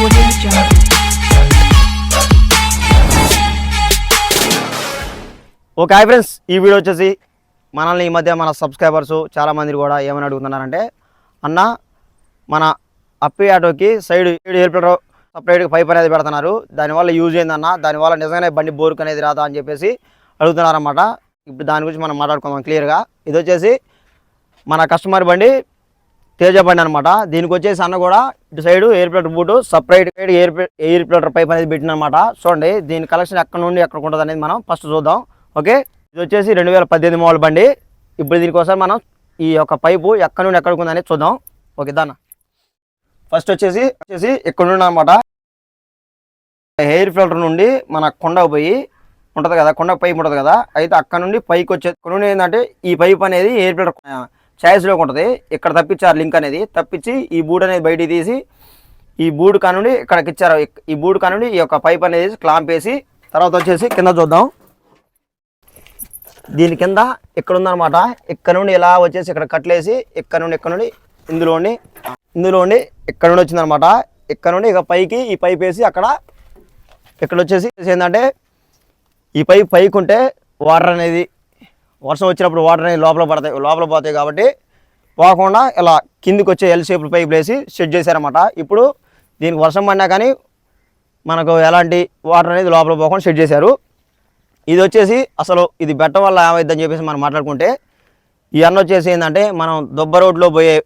Okay hi friends. ఈ video వచ్చేసి మనల్ని ఈ మధ్య మన సబ్స్క్రైబర్స్ చాలామంది కూడా ఏమని అడుగుతున్నారంటే అన్న మన అప్పి ఆటోకి సైడ్ హెల్ప్లర్ సపరేట్గా పైప్ అనేది పెడుతున్నారు. దానివల్ల యూజ్ అయిందన్న దానివల్ల నిజంగానే బండి బోర్క్ అనేది రాదా అని చెప్పేసి అడుగుతున్నారన్నమాట. ఇప్పుడు దాని గురించి మనం మాట్లాడుకుందాం క్లియర్గా. ఇది వచ్చేసి మన కస్టమర్ బండి తేజ బండి అనమాట దీనికి వచ్చేసి అన్న కూడా ఇటు side air filter boot separate air air filter pipe అనేది పెట్టిన అనమాట చూడండి దీని కలెక్షన్ ఎక్కడ నుండి ఎక్కడ ఉంటుంది అనేది మనం ఫస్ట్ చూద్దాం. ఓకే ఇది వచ్చేసి రెండు వేల పద్దెనిమిది మోడల్ బండి. ఇప్పుడు దీనికోసం మనం ఈ యొక్క పైపు ఎక్కడ నుండి ఎక్కడికి ఉందని చూద్దాం. ఓకే దాన్న ఫస్ట్ వచ్చేసి వచ్చేసి ఇక్కడ నుండి అనమాట ఎయిర్ ఫిల్టర్ నుండి మన కొండ పోయి ఉంటుంది కదా కొండ పైప్ ఉంటుంది కదా అయితే అక్కడ నుండి పైకి వచ్చే ఇక్కడ నుండి ఏంటంటే ఈ పైప్ అనేది ఎయిర్ ఫిల్టర్ ఛాయిస్లోకి ఉంటుంది. ఇక్కడ తప్పించారు లింక్ అనేది తప్పించి ఈ బూడ్ అనేది బయటికి తీసి ఈ బూడ్ కానుండి ఇక్కడికి ఇచ్చారు. ఈ బూడ్ కానుండి ఈ యొక్క పైప్ అనేది క్లాంప్ వేసి తర్వాత వచ్చేసి కింద చూద్దాం. దీని కింద ఇక్కడ ఉందన్నమాట ఇక్కడ నుండి ఇలా వచ్చేసి ఇక్కడ కట్లేసి ఇక్కడ నుండి ఇక్కడ నుండి ఇందులో ఉండి ఇందులో ఉండి ఇక్కడ నుండి వచ్చిందనమాట ఇక్కడ నుండి ఇక పైకి ఈ పైప్ వేసి అక్కడ ఇక్కడ వచ్చేసి ఏంటంటే ఈ పైప్ పైకి ఉంటే వాటర్ అనేది వర్షం వచ్చినప్పుడు వాటర్ అనేది లోపల పడతాయి లోపల పోతాయి కాబట్టి పోకుండా ఇలా కిందికి వచ్చే ఎల్ షేప్ పైప్ వేసి సెట్ చేశారన్నమాట. ఇప్పుడు దీనికి వర్షం పడినా కానీ మనకు ఎలాంటి వాటర్ అనేది లోపల పోకుండా సెట్ చేశారు. ఇది వచ్చేసి అసలు ఇది బెట్ట వల్ల ఏమైందని చెప్పేసి మనం మాట్లాడుకుంటే ఈ అన్న వచ్చేసి ఏంటంటే మనం దొబ్బ రోడ్లో పోయే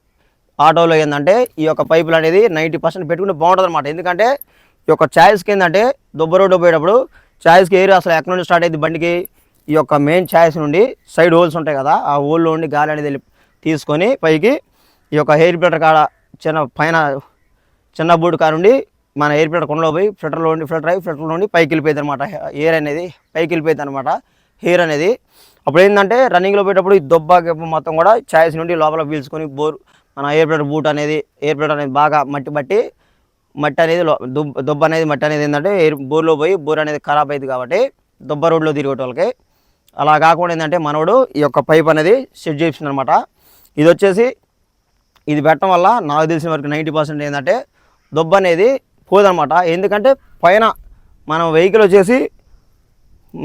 ఆటోలో ఏంటంటే ఈ యొక్క పైపులు అనేది నైంటీ పర్సెంట్ పెట్టుకుంటే బాగుంటుంది అనమాట ఎందుకంటే ఈ యొక్క ఛాయిస్కి ఏంటంటే దొబ్బ రోడ్లో పోయేటప్పుడు ఛాయిస్కి ఏరియా అసలు ఎక్కడ నుండి స్టార్ట్ అయింది బండికి? ఈ యొక్క మెయిన్ ఛాయిస్ నుండి సైడ్ హోల్స్ ఉంటాయి కదా ఆ హోల్లో నుండి గాలి అనేది తీసుకొని పైకి ఈ యొక్క హెయిర్ ఫిల్టర్ కాడ చిన్న పైన చిన్న బూట్ కాడ నుండి మన ఎయిర్ ఫిల్టర్ కొండలో పోయి ఫిల్టర్లో ఉండి ఫిల్టర్ అయ్యి ఫిల్టర్ నుండి పైకి వెళ్ళిపోయింది అనమాట ఎయిర్ అనేది పైకి వెళ్ళిపోయింది అనమాట హెయిర్ అనేది అప్పుడు ఏంటంటే రన్నింగ్లో పోయేటప్పుడు ఈ దొబ్బ మొత్తం కూడా ఛాయిస్ నుండి లోపల పీల్చుకొని బోర్ మన ఎయిర్ ఫిల్టర్ బూట్ అనేది ఎయిర్ ఫిల్టర్ అనేది బాగా మట్టి బట్టి మట్టి అనేది దుబ్బ అనేది మట్టి అనేది ఏంటంటే ఎయిర్ బోర్లో పోయి బోర్ అనేది ఖరాబ్ అయింది కాబట్టి దొబ్బ రోడ్లో తిరిగే వాళ్ళకి అలా కాకుండా ఏంటంటే మనోడు ఈ యొక్క పైప్ అనేది సెట్ చేసింది అనమాట ఇది వచ్చేసి ఇది పెట్టడం వల్ల నాకు తెలిసిన వరకు నైంటీ పర్సెంట్ ఏంటంటే దొబ్బ అనేది పోదనమాట. ఎందుకంటే పైన మనం వెహికల్ వచ్చేసి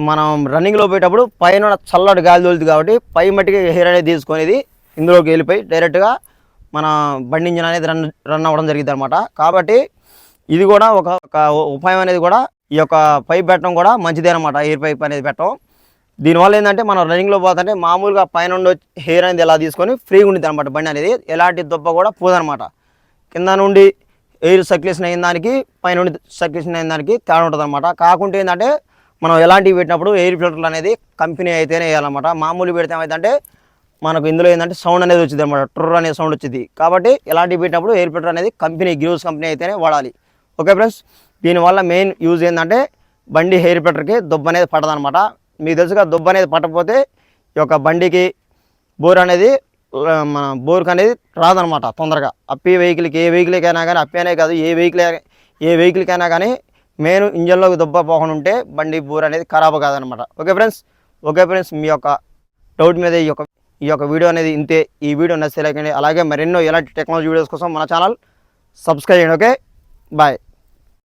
మనం రన్నింగ్లో పోయేటప్పుడు పైన చల్లటి గాలి తోలుతుంది కాబట్టి పై మట్టికి హెయిర్ అనేది తీసుకునేది ఇందులోకి వెళ్ళిపోయి డైరెక్ట్గా మన బండి ఇంజిన్ అనేది రన్ రన్ అవ్వడం జరిగింది అనమాట కాబట్టి ఇది కూడా ఒక ఒక ఉపాయం అనేది కూడా ఈ యొక్క పైప్ పెట్టడం కూడా మంచిదే అనమాట. ఎయిర్ పైప్ అనేది పెట్టడం. దీనివల్ల ఏంటంటే మనం రన్నింగ్లో పోతుంటే మామూలుగా పైన ఉండే హెయిర్ అనేది ఎలా తీసుకొని ఫ్రీగా ఉండిద్ది అనమాట బండి అనేది. ఎలాంటి దొబ్బ కూడా పోదనమాట కింద నుండి ఎయిర్ సర్క్యులేషన్ అయిన దానికి పైన నుండి సర్క్యులేషన్ అయిన దానికి తేడా ఉంటుంది అనమాట కాకుంటే ఏంటంటే మనం ఎలాంటివి పెట్టినప్పుడు ఎయిర్ ఫిల్టర్లు అనేది కంపెనీ అయితేనే వేయాలన్నమాట. మామూలు పెడితే ఏమైందంటే మనకు ఇందులో ఏంటంటే సౌండ్ అనేది వచ్చింది అనమాట ట్రర్ అనే సౌండ్ వచ్చింది. కాబట్టి ఎలాంటివి పెట్టినప్పుడు ఎయిర్ ఫిల్టర్ అనేది కంపెనీ గ్రూస్ కంపెనీ అయితేనే వాడాలి. ఓకే ఫ్రెండ్స్ దీనివల్ల మెయిన్ యూజ్ ఏంటంటే బండి హెయిర్ ఫిల్టర్కి దుబ్బ అనేది పడదనమాట మీకు తెలుసుగా దుబ్బ అనేది పట్టకపోతే ఈ యొక్క బండికి బోర్ అనేది మన బోర్కి అనేది రాదనమాట తొందరగా. అప్పి వెహికల్కి ఏ వెహికల్కైనా కానీ అప్పి అనే కాదు ఏ వెహికల్ ఏ వెహికల్కైనా కానీ మెయిన్ ఇంజన్లోకి దుబ్బ పోకుండా ఉంటే బండి బోర్ అనేది ఖరాబ్ కాదనమాట ఓకే ఫ్రెండ్స్? ఓకే ఫ్రెండ్స్ మీ యొక్క డౌట్ మీద ఈ యొక్క ఈ యొక్క వీడియో అనేది ఇంతే. ఈ వీడియో నచ్చితే లైక్ అలాగే మరెన్నో ఇలాంటి టెక్నాలజీ వీడియోస్ కోసం మన ఛానల్ సబ్స్క్రైబ్ చేయండి. ఓకే? బాయ్